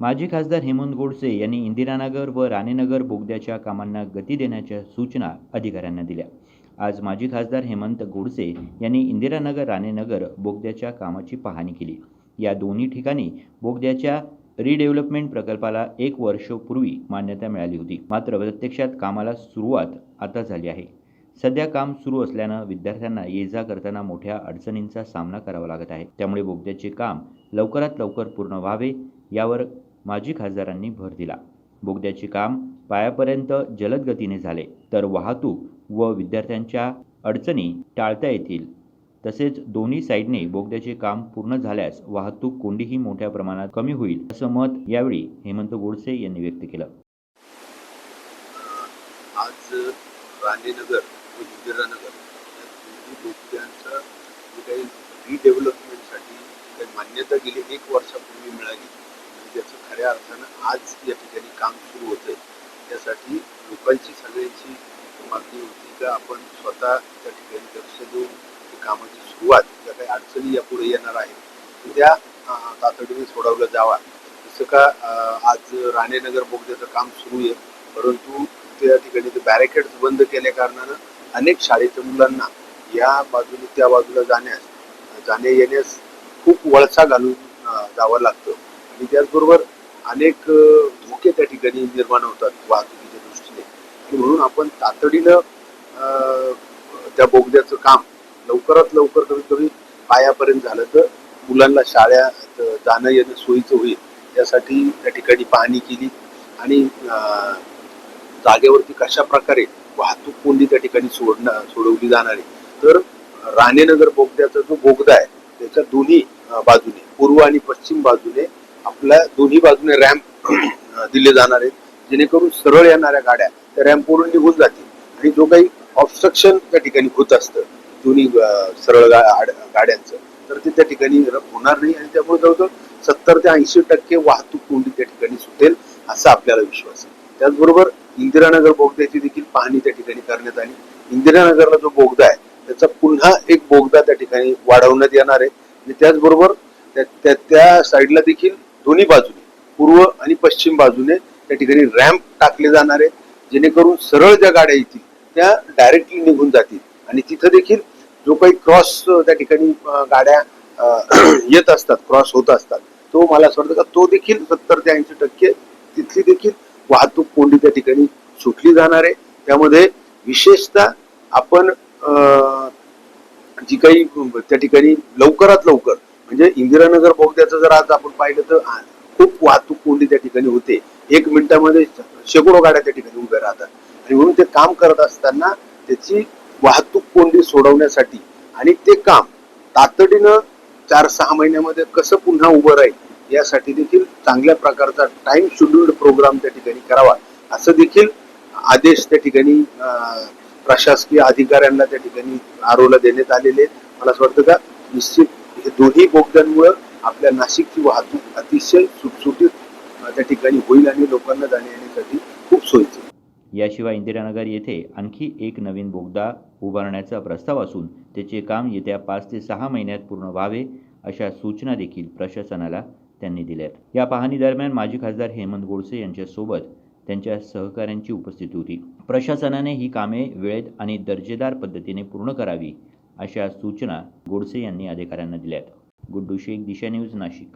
माजी खासदार हेमंत गोडसे यांनी इंदिरानगर व राणेनगर बोगद्याच्या कामांना गती देण्याच्या सूचना अधिकाऱ्यांना दिल्या. आज माजी खासदार हेमंत गोडसे यांनी इंदिरानगर राणेनगर बोगद्याच्या कामाची पाहणी केली. या दोन्ही ठिकाणी बोगद्याच्या रिडेव्हलपमेंट प्रकल्पाला एक वर्षपूर्वी मान्यता मिळाली होती. मात्र प्रत्यक्षात कामाला सुरुवात आता झाली आहे. सध्या काम सुरू असल्यानं विद्यार्थ्यांना ये जा करताना मोठ्या अडचणींचा सामना करावा लागत आहे. त्यामुळे बोगद्याचे काम लवकरात लवकर पूर्ण व्हावे यावर माजी खासदारांनी भर दिला. बोगद्याचे काम पायापर्यंत जलद गतीने झाले तर वाहतूक व विद्यार्थ्यांच्या अडचणी टाळता येतील. तसेच दोन्ही साईडने बोगद्याचे काम पूर्ण झाल्यास वाहतूक कोंडीही मोठ्या प्रमाणात कमी होईल असं मत यावेळी हेमंत गोडसे यांनी व्यक्त केलं. आज राणेनगर व इंदिरानगर काही मान्यता गेली एक वर्षापूर्वी मिळाली म्हणजे आणि खऱ्या अर्थानं आज या ठिकाणी काम सुरू होतं त्यासाठी लोकांची सगळ्यांची मागणी होती का आपण स्वतः त्या ठिकाणी लक्ष देऊन कामाची सुरुवात ज्या काही अडचणी यापुढे येणार आहेत त्या तातडीने सोडवल्या जावा. जसं का आज राणेनगर बोगद्याचं काम सुरू आहे परंतु त्या ठिकाणी ते बॅरिकेड्स बंद केल्या कारणानं अनेक शाळेच्या मुलांना या बाजूने त्या बाजूला जाण्यास जाण्या येण्यास खूप वळसा घालून जावं लागतं. आणि त्याचबरोबर अनेक धोके त्या ठिकाणी निर्माण होतात वाहतुकीच्या दृष्टीने. आणि म्हणून आपण तातडीनं त्या बोगद्याचं काम लवकरात लवकर कमीत कमी पायापर्यंत झालं तर मुलांना शाळेत जाणं येणं सोयीचं होईल. यासाठी त्या ठिकाणी पाहणी केली आणि जागेवरती कशा प्रकारे वाहतूक कोंडी त्या ठिकाणी सोडणं सोडवली जाणार आहे. तर राणेनगर बोगद्याचा जो बोगदा आहे त्याच्या दोन्ही बाजूने पूर्व आणि पश्चिम बाजूने आपल्या दोन्ही बाजूने रॅम्प दिले जाणार आहेत. जेणेकरून सरळ येणाऱ्या गाड्या त्या रॅम्पवरून निघून जातील. आणि जो काही ऑब्स्ट्रक्शन त्या ठिकाणी होत असतं दोन्ही सरळ गाड्यांचं तर ते त्या ठिकाणी होणार नाही. आणि त्यामुळे जवळजवळ सत्तर ते ऐंशी टक्के वाहतूक कोंडी त्या ठिकाणी सुटेल असा आपल्याला विश्वास आहे. त्याचबरोबर इंदिरानगर बोगद्याची देखील पाहणी त्या ठिकाणी करण्यात आली. इंदिरानगरला जो बोगदा आहे त्याचा पुन्हा एक बोगदा त्या ठिकाणी वाढवण्यात येणार आहे. आणि त्याचबरोबर त्या- त्या त्या साईडला देखील दोन्ही बाजूने पूर्व आणि पश्चिम बाजूने त्या ठिकाणी रॅम्प टाकले जाणार आहे. जेणेकरून सरळ ज्या गाड्या येतील त्या डायरेक्टली निघून जातील. आणि तिथं देखील जो काही क्रॉस त्या ठिकाणी गाड्या येत असतात क्रॉस होत असतात तो मला असं वाटतं का तो देखील सत्तर ते ऐंशी टक्के तिथली देखील वाहतूक कोंडी त्या ठिकाणी सुटली जाणार आहे. त्यामध्ये विशेषतः आपण जी काही त्या ठिकाणी लवकरात लवकर म्हणजे इंदिरानगर बोगद्याचं जर आज आपण पाहिलं तर खूप वाहतूक कोंडी त्या ठिकाणी होते. एक मिनिटामध्ये शेकडो गाड्या त्या ठिकाणी उभ्या राहतात. आणि म्हणून ते काम करत असताना त्याची वाहतूक कोंडी सोडवण्यासाठी आणि ते काम तातडीनं चार सहा महिन्यामध्ये कसं पुन्हा उभं राहील यासाठी देखील चांगल्या प्रकारचा टाइम शेड्युल्ड प्रोग्राम त्या ठिकाणी करावा असं देखील आदेश त्या ठिकाणी प्रशासकीय अधिकाऱ्यांना त्या ठिकाणी आरोला देण्यात आलेले मला असं वाटतं का निश्चित म्हणजे दोन्ही बोगद्यांमुळे आपल्या नाशिकची वाहतूक अतिशय सुटसुटीत त्या ठिकाणी होईल आणि लोकांना जाण्या येण्यासाठी खूप सोयीचं याशिवाय इंदिरानगर येथे आणखी एक नवीन बोगदा उभारण्याचा प्रस्ताव असून त्याचे काम येत्या पाच ते सहा महिन्यात पूर्ण व्हावे अशा सूचना देखील प्रशासनाला त्यांनी दिल्यात. या पाहणी दरम्यान माजी खासदार हेमंत गोडसे यांच्यासोबत त्यांच्या सहकाऱ्यांची उपस्थिती होती. प्रशासनाने ही कामे वेळेत आणि दर्जेदार पद्धतीने पूर्ण करावी अशा सूचना गोडसे यांनी अधिकाऱ्यांना दिल्यात. गुड्डू शेख दिशा न्यूज नाशिक.